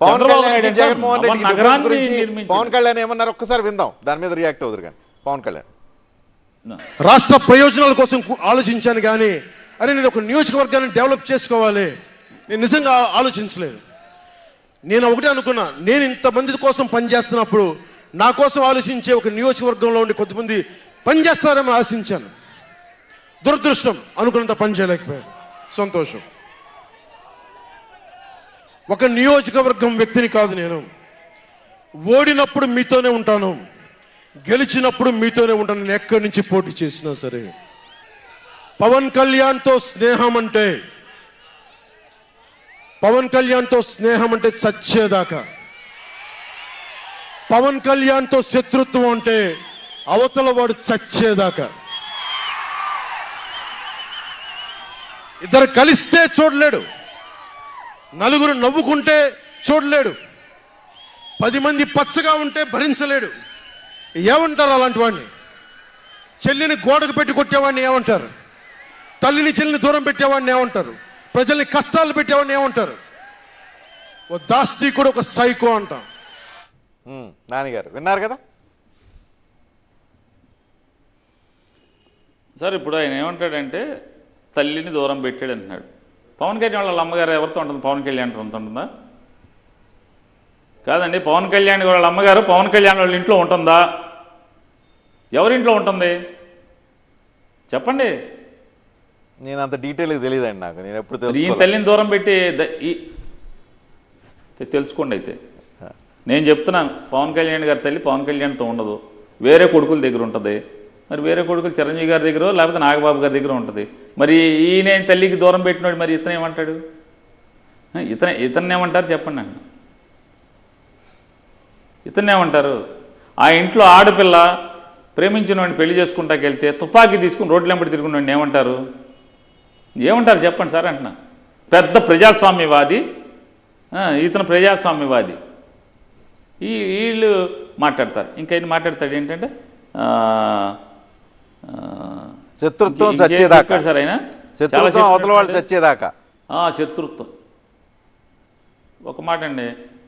పవన్ కళ్యాణ్ జగన్మోహన్ రెడ్డి గురించి. పవన్ కళ్యాణ్ ఏమన్నారు ఒక్కసారి విందాం. దాని మీద రియాక్ట్ అవుతారు కానీ. పవన్ కళ్యాణ్. రాష్ట్ర ప్రయోజనాల కోసం ఆలోచించాను కానీ అరే నేను ఒక నియోజకవర్గాన్ని డెవలప్ చేసుకోవాలి. నేను నిజంగా ఆలోచించలేదు. నేను ఒకటే అనుకున్నా నేను ఇంతమంది కోసం పనిచేస్తున్నప్పుడు నా కోసం ఆలోచించే ఒక నియోజకవర్గంలో ఉండి కొద్దిమంది పనిచేస్తారని ఆశించాను. దురదృష్టం అనుకున్నంత పని చేయలేకపోయారు సంతోషం. ఒక నియోజకవర్గం వ్యక్తిని కాదు నేను. ఓడినప్పుడు మీతోనే ఉంటాను. గెలిచినప్పుడు మీతోనే ఉంటాను. నేను ఎక్కడి నుంచి పోటీ చేసినా సరే. పవన్ కళ్యాణ్తో స్నేహం అంటే పవన్ కళ్యాణ్తో స్నేహం అంటే చచ్చేదాకా. పవన్ కళ్యాణ్తో శత్రుత్వం అంటే అవతల వాడు చచ్చేదాకా. ఇద్దరు కలిస్తే చూడలేడు. నలుగురు నవ్వుకుంటే చూడలేడు. పది మంది పచ్చగా ఉంటే భరించలేడు. ఏమంటారు అలాంటి వాడిని చెల్లిని గోడకు పెట్టి కొట్టేవాడిని ఏమంటారు? తల్లిని చెల్లిని దూరం పెట్టేవాడిని ఏమంటారు? ప్రజల్ని కష్టాలు పెట్టేవాడిని ఏమంటారు? ఓ దాస్తికుడు ఒక సైకో అంటాం. ఉమ్, నానిగారు విన్నారు కదా? సార్ ఇప్పుడు ఆయన ఏమంటాడంటే తల్లిని దూరం పెట్టాడు అంటున్నాడు పవన్ కళ్యాణ్ వాళ్ళ అమ్మగారు ఎవరితో ఉంటుంది? పవన్ కళ్యాణ్ ఉంటుందా? కాదండి పవన్ కళ్యాణ్ వాళ్ళ అమ్మగారు పవన్ కళ్యాణ్ వాళ్ళ ఇంట్లో ఉంటుందా? ఎవరింట్లో ఉంటుంది? చెప్పండి. నేను అంత డీటెయిల్గా తెలియదండి నాకు. నేను ఎప్పుడు ఈ తల్లిని దూరం పెట్టి తెలుసుకోండి అయితే. నేను చెప్తున్నాను పవన్ కళ్యాణ్ గారి తల్లి పవన్ కళ్యాణ్తో ఉండదు. వేరే కొడుకుల దగ్గర ఉంటుంది. మరి వేరే కొడుకులు చిరంజీవి గారి దగ్గర లేకపోతే నాగబాబు గారి దగ్గర ఉంటుంది. మరి ఈయన తల్లికి దూరం పెట్టినాడు మరి ఇతను ఏమంటాడు? ఆ, ఇతను ఇతన్ని ఏమంటారు చెప్పండి అండి ఇతన్ని ఏమంటారు? ఆ ఇంట్లో ఆడపిల్ల ప్రేమించిన వాడిని పెళ్ళి చేసుకుంటాకి వెళ్తే తుపాకీ తీసుకుని రోడ్ల వెంబడి తిరుగుకున్న ఏమంటారు? ఏమంటారు చెప్పండి సార్ అంటున్నా. పెద్ద ప్రజాస్వామ్యవాది ఇతను ప్రజాస్వామ్యవాది. ఈ వీళ్ళు మాట్లాడతారు. ఇంకా ఆయన మాట్లాడతాడు ఏంటంటే శత్రుత్వం చచ్చేదాకా. సార్ ఆయన? శత్రుత్వం అవతల వాళ్ళు. చచ్చేదాకా. ఆ, శత్రుత్వం. ఒక మాట అండి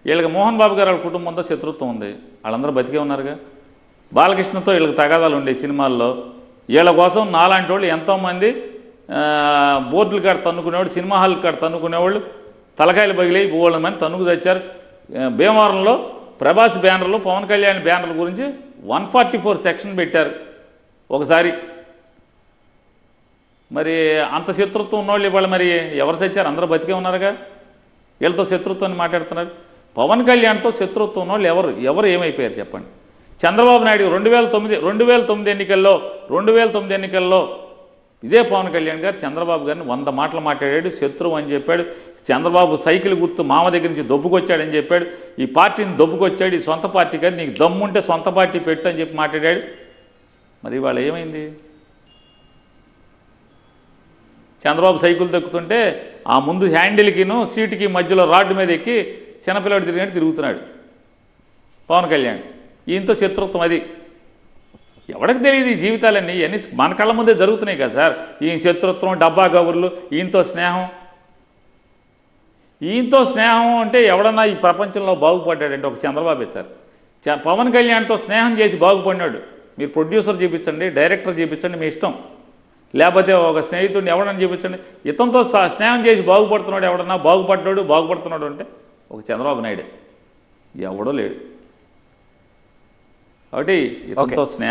వీళ్ళకి మోహన్ బాబు గారు వాళ్ళ కుటుంబంతో శత్రుత్వం ఉంది. వాళ్ళందరూ బతికే ఉన్నారుగా. బాలకృష్ణతో వీళ్ళకి తగాదాలు ఉండే సినిమాల్లో వీళ్ళ కోసం నాలాంటి వాళ్ళు ఎంతోమంది బోర్డులు కాడ తన్నుకునేవాళ్ళు సినిమా హాల్ కాడ తన్నుకునేవాళ్ళు తలకాయలు పగిలి మంది తన్నుకు తెచ్చారు. భీమవరంలో ప్రభాస్ బ్యానర్లో పవన్ కళ్యాణ్ బ్యానర్ గురించి వన్ ఫార్టీ ఫోర్ సెక్షన్ పెట్టారు. ఒకసారి. మరి అంత శత్రుత్వం ఉన్నవాళ్ళు ఇవాళ మరి ఎవరు చచ్చారు? అందరూ బతికే ఉన్నారుగా? వీళ్ళతో శత్రుత్వాన్ని మాట్లాడుతున్నారు. పవన్ కళ్యాణ్తో శత్రుత్వం ఉన్నవాళ్ళు ఎవరు? ఎవరు ఏమైపోయారు చెప్పండి? చంద్రబాబు నాయుడు రెండు వేల తొమ్మిది రెండు వేల తొమ్మిది ఎన్నికల్లో రెండు వేల తొమ్మిది ఎన్నికల్లో ఇదే పవన్ కళ్యాణ్ గారు చంద్రబాబు గారిని వంద మాటలు మాట్లాడాడు శత్రువు అని చెప్పాడు. చంద్రబాబు సైకిల్ గుర్తు మామ దగ్గర నుంచి దొబ్బుకొచ్చాడని చెప్పాడు. ఈ పార్టీని దొబ్బుకొచ్చాడు ఈ సొంత పార్టీ కాదు నీకు దమ్ముంటే సొంత పార్టీ పెట్టు అని చెప్పి మాట్లాడాడు. మరి ఇవాళ ఏమైంది? చంద్రబాబు సైకిల్ దొక్కుతుంటే ఆ ముందు హ్యాండిల్కిను సీటుకి మధ్యలో రాడ్డు మీద ఎక్కి చిన్నపిల్లాడు తిరిగినట్టు తిరుగుతున్నాడు పవన్ కళ్యాణ్. ఈయనతో శత్రుత్వం అది. ఎవరికి తెలియదు ఈ జీవితాలన్నీ? ఇవన్నీ మన కళ్ళ ముందే జరుగుతున్నాయి కదా సార్. ఈయన శత్రుత్వం డబ్బా కబుర్లు ఈయనతో స్నేహం. ఈయనతో స్నేహం అంటే ఎవడన్నా ఈ ప్రపంచంలో బాగుపడ్డాడంటే ఒక చంద్రబాబే సార్. చ- పవన్ కళ్యాణ్తో స్నేహం చేసి బాగుపడినాడు. మీరు ప్రొడ్యూసర్ చూపించండి డైరెక్టర్ చూపించండి మీ ఇష్టం. లేకపోతే ఒక స్నేహితుడిని ఎవడన్నా చూపించండి. ఇతనితో స- స్నేహం చేసి బాగుపడుతున్నాడు ఎవడన్నా బాగుపడ్డాడు బాగుపడుతున్నాడు అంటే ఒక చంద్రబాబు నాయుడే. ఎవడో లేడు. కాబట్టి ఇతనితో స్నేహం